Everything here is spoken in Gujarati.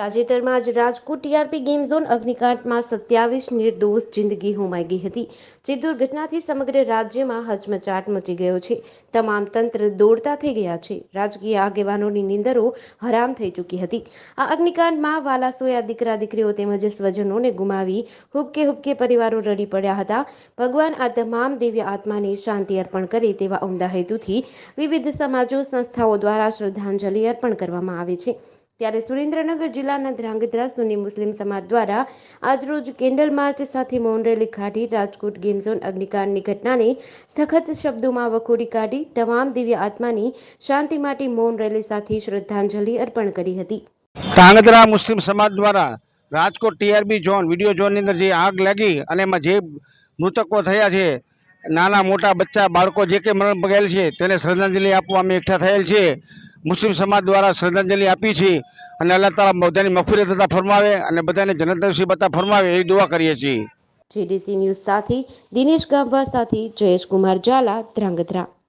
તાજેતરમાં જ રાજકોટ ટીઆરપી ગેમ ઝોન અગ્નિકાંડમાં સત્યાવીસ નિર્દોષ જિંદગી હોમાઈ ગઈ હતી, જે દુર્ઘટનાથી સમગ્ર રાજ્યમાં હચમચાટ મચી ગયો છે. તમામ તંત્ર દોડતા થઈ ગયા છે. રાજકીય આગેવાનોની નિંદરો હરામ થઈ ચૂકી હતી. આ અગ્નિકાંડમાં વાલાસોયા દીકરા દીકરીઓ તેમજ સ્વજનોને ગુમાવી હુબકે હુબકે પરિવારો રડી પડ્યા હતા. ભગવાન આ તમામ દિવ્ય આત્માને શાંતિ અર્પણ કરે તેવા ઉમદા હેતુથી વિવિધ સમાજો સંસ્થાઓ દ્વારા શ્રદ્ધાંજલિ અર્પણ કરવામાં આવે છે. ત્યારે સુરેન્દ્રનગર જિલ્લાના ધ્રાંગધ્રા સુની મુસ્લિમ સમાજ દ્વારા આજરોજ કેન્ડલ માર્ચ સાથે મૌન રેલી કાઢી રાજકોટ ગેમઝોન અગ્નિકાંડની ઘટનાને સખત શબ્દોમાં વખોડી કાઢી તમામ દિવ્ય આત્માની શાંતિ માટે મૌન રેલી સાથે શ્રદ્ધાંજલિ અર્પણ કરી હતી. ધ્રાંગધ્રા મુસ્લિમ સમાજ દ્વારા રાજકોટ ટીઆરબી ઝોન, વીડિયો ઝોનની અંદર જે આગ લાગી અને એમાં જે મૃતકો થયા છે, નાના મોટા બચ્ચા, બાળકો જે કે મરણ પગેલ છે, તેને શ્રદ્ધાંજલિ આપવા અમે એકઠા થયેલ છે. મુસ્લિમ સમાજ દ્વારા શ્રદ્ધાંજલિ આપી છે અને અલ્લાહ તાલા બધાની મફફિરત થતા ફરમાવે અને બધાને જનત બતા ફરમાવે એવી દુઆ કરીએ છીએ. જેડીસી ન્યૂઝ સાથે દિનેશ ગામવા સાથે જયેશ કુમાર ઝાલા ધ્રાંગધ્રા.